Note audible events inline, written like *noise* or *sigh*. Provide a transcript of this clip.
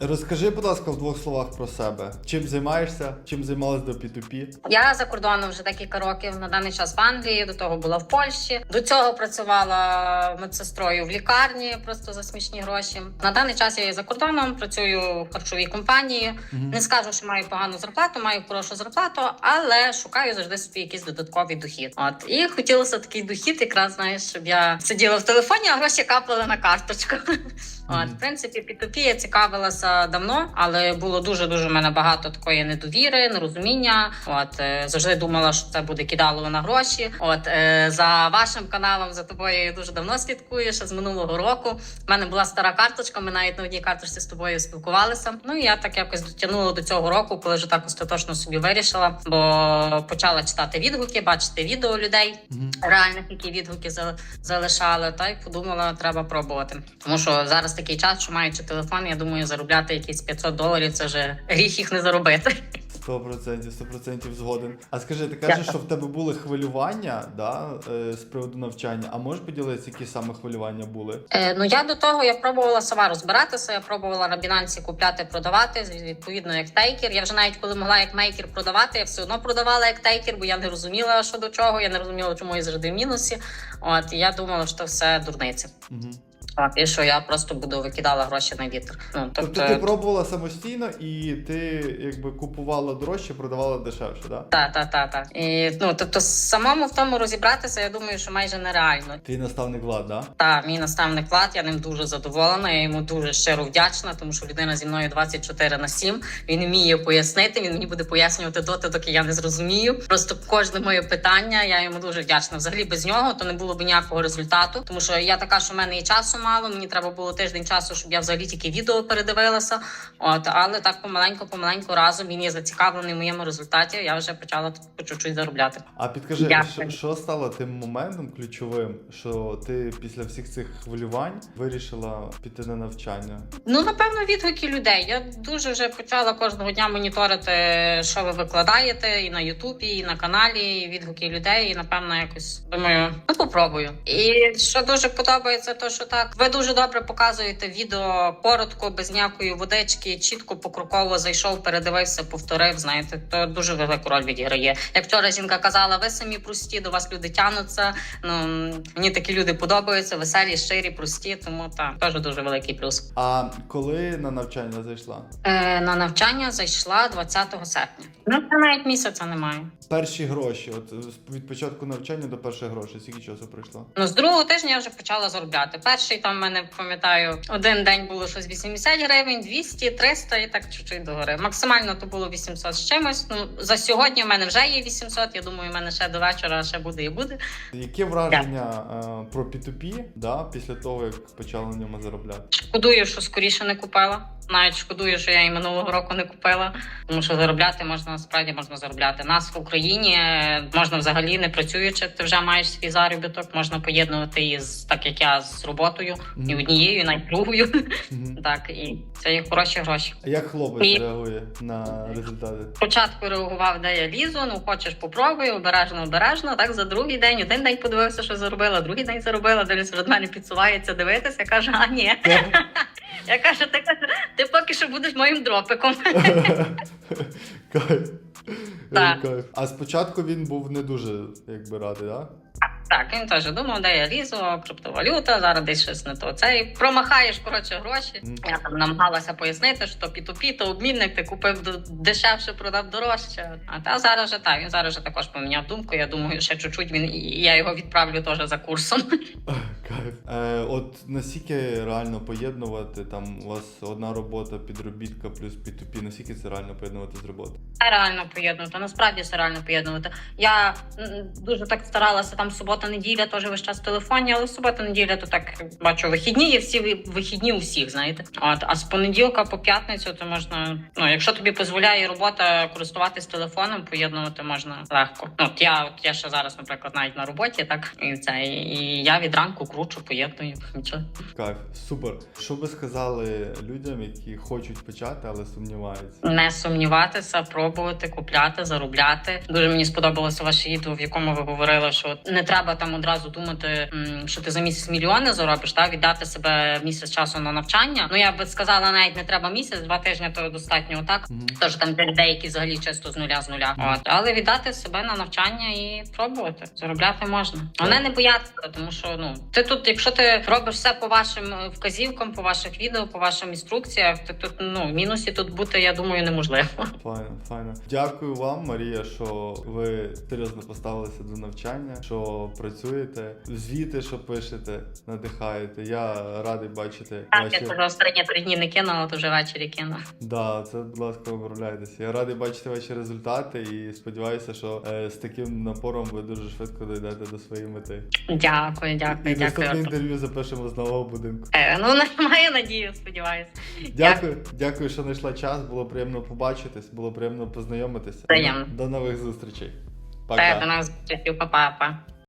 Розкажи, будь ласка, в двох словах про себе. Чим займаєшся? Чим займалась до P2P? Я за кордоном вже декілька років на даний час в Англії. До того була в Польщі. До цього працювала медсестрою в лікарні, просто за смішні гроші. На даний час я є за кордоном, працюю в харчовій компанії. Не скажу, що маю погану зарплату, маю хорошу зарплату, але шукаю завжди собі якийсь додатковий дохід. От і хотілося такий дохід, якраз знаєш, щоб я сиділа в телефоні, а гроші капали на карточку. *laughs* От, в принципі, P2P я цікавилася давно, але було дуже дуже в мене багато такої недовіри, нерозуміння. От е, завжди думала, що це буде кидалово на гроші. От е, за вашим каналом за тобою я дуже давно слідкую. Ще з минулого року. У мене була стара карточка. Ми навіть на одній карточці з тобою спілкувалися. Ну і я так якось дотягнула до цього року, коли вже так остаточно собі вирішила, бо почала читати відгуки, бачити відео людей реальних, які відгуки за- залишали, та й подумала, треба пробувати. Тому що зараз такий час, що маючи телефон, я думаю, заробляти якісь 500 доларів це вже гріх їх не заробити. Сто процентів, сто процентів згоден. А скажи, ти кажеш, що в тебе були хвилювання да, е, з приводу навчання. А можеш поділитися, які саме хвилювання були? Е, ну я до того я пробувала сама розбиратися. Я пробувала на Binance купляти, продавати відповідно як тейкер. Я вже навіть коли могла як мейкер продавати, я все одно продавала як тейкер, бо я не розуміла, що до чого. Я не розуміла, чому я завжди в мінусі. От і я думала, що все дурниці. Угу. От, і що я просто буду викидала гроші на вітер. Ну Тобто тобто, ти пробувала самостійно і ти якби купувала дорожче, продавала дешевше, да? Так, так, так, так. І ну тобто самому в тому розібратися, я думаю, що майже нереально. Твій наставник Влад, да? Та мій наставник Влад, я ним дуже задоволена. Я йому дуже щиро вдячна, тому що людина зі мною 24 на 7. Він вміє пояснити. Він мені буде пояснювати доти, доки я не зрозумію. Просто кожне моє питання, я йому дуже вдячна. Взагалі без нього то не було б ніякого результату, тому що я така, що в мене і часу мало. Мені треба було тиждень часу, щоб я взагалі тільки відео передивилася. От, але так помаленьку, помаленьку разом він є зацікавлений в моєму результаті. Я вже почала по чуть-чуть заробляти. А підкажи, Дякую. що, що стало тим моментом ключовим, що ти після всіх цих хвилювань вирішила піти на навчання? Ну, напевно, відгуки людей. Я дуже вже почала кожного дня моніторити, що ви викладаєте і на Ютубі, і на каналі, і відгуки людей. І напевно, якось думаю, ну попробую. І що дуже подобається, то що так, ви дуже добре показуєте відео коротко, без ніякої водички, чітко покроково зайшов, передивився, повторив. Знаєте, то дуже велику роль відіграє. Як вчора жінка казала, ви самі прості, до вас люди тянуться. Ну мені такі люди подобаються, веселі, щирі, прості. Тому так, теж дуже великий плюс. А коли на навчання зайшла? Е, на навчання зайшла 20 серпня. Ну, це навіть місяця немає. Перші гроші, от від початку навчання до перших грошей, скільки часу пройшло? Ну, з другого тижня я вже почала заробляти. Перший там в мене пам'ятаю, один день було щось 80 гривень, 200, 300 і так чуть-чуть догори. Максимально то було 800 з чимось. Ну за сьогодні в мене вже є 800, Я думаю, в мене ще до вечора ще буде і буде. Яке враження yeah. про P2P, да, після того, як почала на ньому заробляти? Шкодую, що скоріше не купила. Навіть шкодую, що я і минулого року не купила, тому що заробляти можна насправді можна заробляти. Нас в Україні е, можна взагалі не працюючи. Ти вже маєш свій заробіток, можна поєднувати її з так, як я з роботою, і однією, і навіть другою. Мгм. *laughs* Так, і це є хороші гроші. А як хлопець І- реагує на результати? Спочатку реагував, де я лізу. Ну хочеш, попробуй, обережно, обережно. Так за другий день, один день подивився, що заробила, другий день заробила. Дивлюся, перед мене підсувається дивитися. Я кажу, а ні. *laughs* Я кажу, ти ти поки що будеш моїм дропиком. *laughs* Кайф. Так. Кайф. А спочатку він був не дуже якби радий, да? Так, він теж думав, де я лізу, криптовалюта, зараз десь щось не то. Це і промахаєш коротше гроші. Я там намагалася пояснити, що P2P, то обмінник, ти купив дешевше, продав дорожче. А та зараз же так, він зараз же також поміняв думку. Я думаю, ще чуть-чуть він і я його відправлю теж за курсом. *laughs* Кайф. Е, от наскільки реально поєднувати там у вас одна робота, підробітка плюс P2P, наскільки це реально поєднувати з роботою? Це реально поєднувати. Насправді це реально поєднувати. Я дуже так старалася там субота, неділя, теж весь час в телефоні, але субота, неділя то так бачу вихідні, є всі ви- вихідні у всіх, знаєте. От а з понеділка по п'ятницю то можна. Ну, якщо тобі дозволяє робота користуватись телефоном, поєднувати можна легко. Ну от я, от я ще зараз, наприклад, навіть на роботі, так і це і я від ранку кручу, поєдную. *laughs* Нічого. Кайф, супер. Що би сказали людям, які хочуть почати, але сумніваються? Не сумніватися, пробувати, купляти, заробляти. Дуже мені сподобалося ваше відео, в якому ви говорили, що не треба треба там одразу думати, що ти за місяць мільйони заробиш, та віддати себе місяць часу на навчання. Ну я би сказала, навіть не треба місяць, два тижні то достатньо. Так Мгм. Тож там для людей, які взагалі чисто з нуля з нуля. От але віддати себе на навчання і пробувати заробляти можна. Головне не боятися, тому що ну ти тут, якщо ти робиш все по вашим е, вказівкам, по ваших відео, по вашим інструкціях, то тут ну мінусі тут бути, я думаю, неможливо. *laughs* Файно, файно. Дякую вам, Марія, що ви серйозно поставилися до навчання, що працюєте, звіти, що пишете, надихаєте. Я радий бачити Так, я ваші. тебе останні три дні не кинула, то вже ввечері кину. Да, це, будь ласка, обробляйтеся. Я радий бачити ваші результати і сподіваюся, що е, з таким напором ви дуже швидко дійдете до своєї мети. Дякую, І дякую, наступне інтерв'ю запишемо з нового будинку. Е, Ну *laughs* маю надію, сподіваюся. Дякую, дякую, що знайшла час. Було приємно побачитись, було приємно познайомитися. Приємно. До нових зустрічей. Пока. до нас зустрічей, па-па-па.